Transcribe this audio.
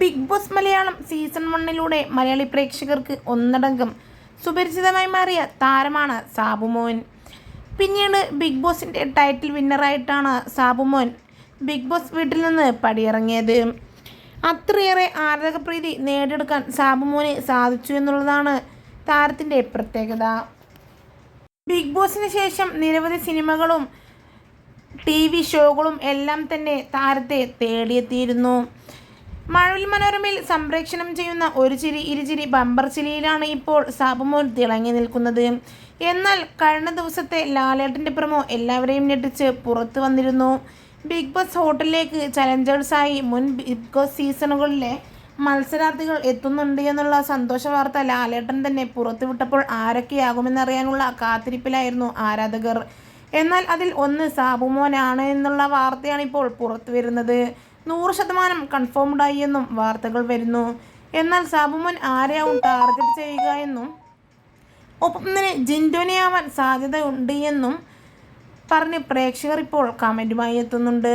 Big boss Malayalam season വണ്ണിലൂടെ മലയാളി പ്രേക്ഷകർക്ക് ഒന്നടങ്കം സുപരിചിതമായി മാറിയ താരമാണ് സാബുമോൻ. പിന്നീട് ബിഗ് ബോസിന്റെ ടൈറ്റിൽ വിന്നറായിട്ടാണ് സാബുമോൻ ബിഗ് ബോസ് വീട്ടിൽ നിന്ന് പടിയിറങ്ങിയത്. അത്രയേറെ ആരാധകപ്രീതി നേടിയെടുക്കാൻ സാബുമോന് സാധിച്ചു എന്നുള്ളതാണ് താരത്തിന്റെ പ്രത്യേകത. ബിഗ് ബോസിന് ശേഷം നിരവധി സിനിമകളും ടി വി ഷോകളും എല്ലാം തന്നെ താരത്തെ തേടിയെത്തിയിരുന്നു. മനോരമയിൽ സംപ്രേക്ഷണം ചെയ്യുന്ന ഒരു ചിരി ഇരുചിരി ബമ്പർ ചിരിയിലാണ് ഇപ്പോൾ സാബുമോൻ തിളങ്ങി നിൽക്കുന്നത്. എന്നാൽ കഴിഞ്ഞ ദിവസത്തെ ലാലേട്ടന്റെ പ്രമോ എല്ലാവരെയും ഞെട്ടിച്ച് പുറത്തു വന്നിരുന്നു. ബിഗ് ബോസ് ഹോട്ടലിലേക്ക് ചലഞ്ചേഴ്സായി മുൻ ബിഗ് ബോസ് സീസണുകളിലെ മത്സരാർത്ഥികൾ എത്തുന്നുണ്ട് എന്നുള്ള സന്തോഷ വാർത്ത ലാലേട്ടൻ തന്നെ പുറത്തുവിട്ടപ്പോൾ ആരൊക്കെയാകുമെന്നറിയാനുള്ള കാത്തിരിപ്പിലായിരുന്നു ആരാധകർ. എന്നാൽ അതിൽ ഒന്ന് സാബുമോനാണ് എന്നുള്ള വാർത്തയാണ് ഇപ്പോൾ പുറത്തു വരുന്നത്. നൂറ് ശതമാനം കൺഫേംഡായി എന്നും വാർത്തകൾ വരുന്നു. എന്നാൽ സാബുമോൻ ആരെയാവും ടാർഗറ്റ് ചെയ്യുക എന്നും ഒപ്പം തന്നെ ജിൻഡോനെയാവാൻ സാധ്യതയുണ്ട് എന്നും പറഞ്ഞ് പ്രേക്ഷകർ ഇപ്പോൾ കമന്റുമായി എത്തുന്നുണ്ട്.